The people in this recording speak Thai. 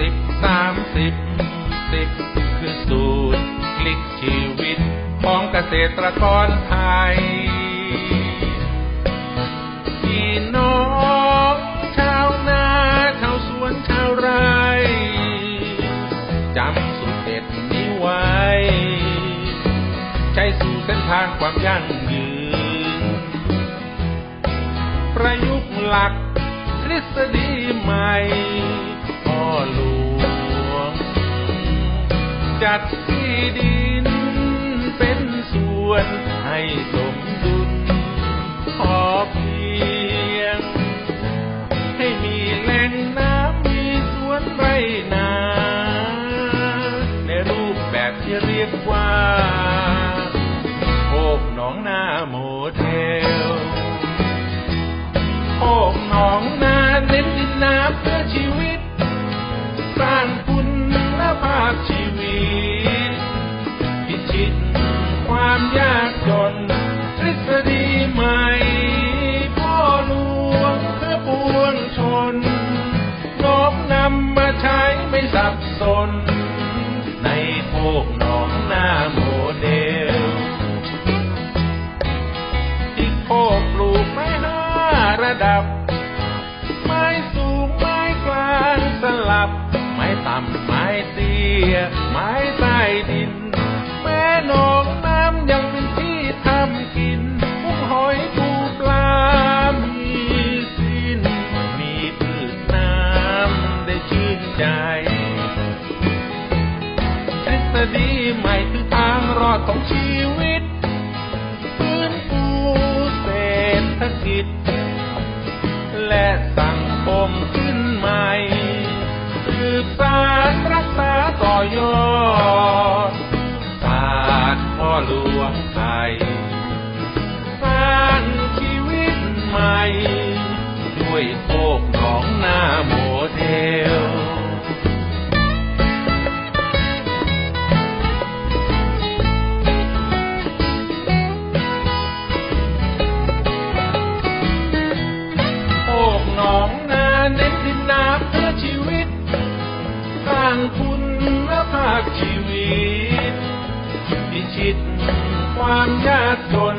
สิบสามสิบสิบคือสูตรคลิกชีวิตของเกษตรกรไทยพี่น้องชาวนาชาวสวนชาวไร่จำสูตรเด็ดนี้ไว้ ใช้สู่เส้นทางความยั่งยืน ประยุกต์หลักทฤษฎีใหม่ จัดที่ดินเป็นส่วนให้สมดุลพอเพียง ให้มีแหล่งน้ำมีสวนไรนา ในรูปแบบที่เรียกว่าโคกหนองนาโมเดลโคกหนองนาเน้นดินน้ำเพื่อชีวิต ยากจนทฤษฎีใหม่ พ่อหลวงเพื่อปวงชนน้อมนำมาใช้ไม่สับสน ในโคกหนองหน้าโมเดลที่โคกปลูกไม้ห้าระดับ ทฤษฎีใหม่คือทางรอดของชีวิตฟื้นฟูเศรษฐกิจ และสังคมขึ้นใหม่ สืบสารรักษาต่อยอดศาสตร์พ่อหลวงไทยสร้างชีวิตใหม่ ด้วยโคกหนองนาโมเดาพชีวิตพิชิตความยากจน